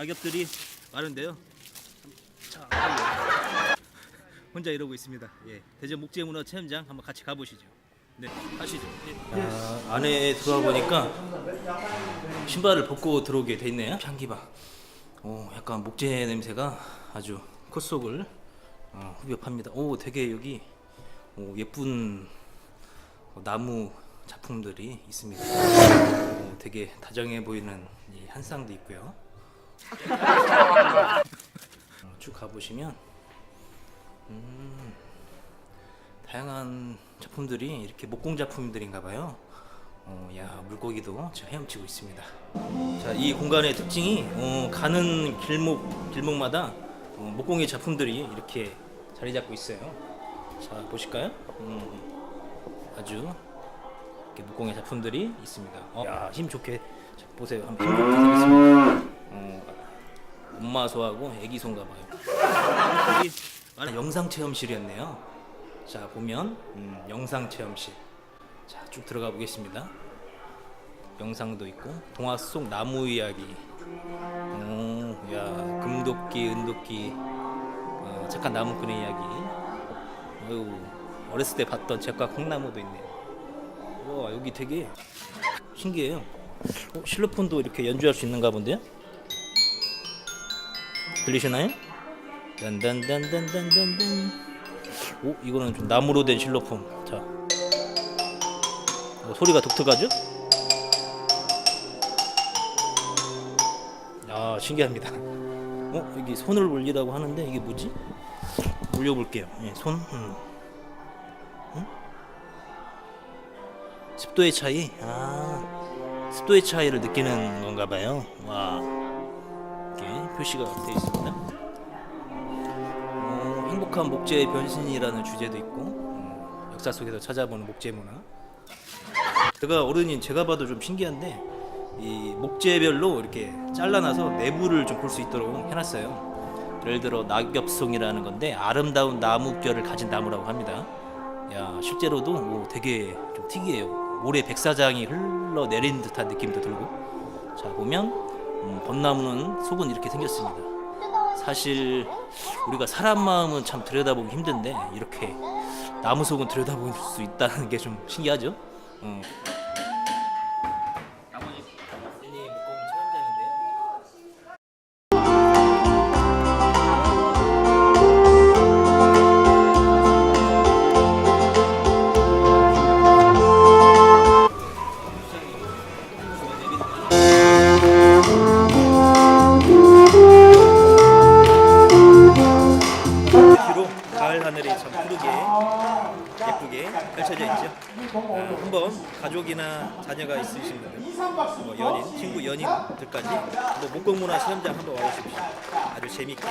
낙엽들이 많은데요. 자, 혼자 이러고 있습니다. 예, 대전 목재 문화 체험장 한번 같이 가보시죠. 네, 가시죠. 예. 아, 안에 들어와 보니까 신발을 벗고 들어오게 돼 있네요. 향기 봐. 오, 약간 목재 냄새가 아주 콧 속을 어, 후벼팝니다. 오, 되게 여기 오, 예쁜 나무 작품들이 있습니다. 오, 되게 다정해 보이는 이 한상도 있고요. 어, 쭉 가보시면 음, 다양한 작품들이 이렇게 목공 작품들인가 봐요. 어, 야 물고기도 지금 헤엄치고 있습니다. 자, 이 공간의 특징이 어, 가는 길목 길목마다 어, 목공의 작품들이 이렇게 자리 잡고 있어요. 자 보실까요? 음, 아주 이렇게 목공의 작품들이 있습니다. 어, 야, 힘 좋게 자, 보세요. 한번 힘 좋게 생겼습니다. 어, 엄마 소하고 애기 소인가 봐요. 안에 영상 체험실이었네요. 자 보면 음, 영상 체험실. 자 쭉 들어가 보겠습니다. 영상도 있고 동화 속 나무 이야기. 오, 야 금도끼, 은도끼, 어, 착한 나무꾼의 이야기. 어유 어렸을 때 봤던 책과 콩나무도 있네요. 와 여기 되게 신기해요. 어, 실로폰도 이렇게 연주할 수 있는가 본데요? 들리시나요? 딴딴딴딴딴딴딴. 오 이거는 좀 나무로 된 실로폰. 자, 어, 소리가 독특하죠? 아 신기합니다. 어 여기 손을 올리라고 하는데 이게 뭐지? 올려볼게요. 예, 손. 음. 음? 습도의 차이. 아 습도의 차이를 느끼는 건가 봐요. 와 표시가 되어 있습니다. 어, 행복한 목재의 변신이라는 주제도 있고 음, 역사 속에서 찾아보는 목재 문화. 제가 어른인 제가 봐도 좀 신기한데 이 목재별로 이렇게 잘라놔서 내부를 좀 볼 수 있도록 해놨어요. 예를 들어 낙엽송이라는 건데 아름다운 나무결을 가진 나무라고 합니다. 야 실제로도 오, 되게 좀 특이해요. 모래 백사장이 흘러내리는 듯한 느낌도 들고 자 보면 음, 벚나무는 속은 이렇게 생겼습니다. 사실 우리가 사람 마음은 참 들여다보기 힘든데 이렇게 나무 속은 들여다볼 수 있다는 게 좀 신기하죠. 음. 가을 하늘이 참 푸르게 예쁘게 펼쳐져 있죠. 아, 한번 가족이나 자녀가 있으신 분들, 뭐 연인, 친구 연인들까지 뭐 목공문화 체험장 한번 와보십시오. 아주 재밌게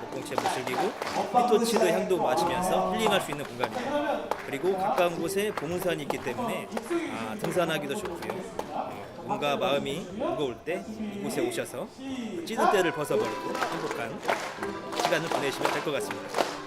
목공체험도 즐기고 피토치드 향도 마시면서 힐링할 수 있는 공간이에요. 그리고 가까운 곳에 보문산이 있기 때문에 아, 등산하기도 좋고요. 어, 몸과 마음이 무거울 때 이곳에 오셔서 찌든 때를 벗어버리고 행복한 시간을 보내시면 될 것 같습니다.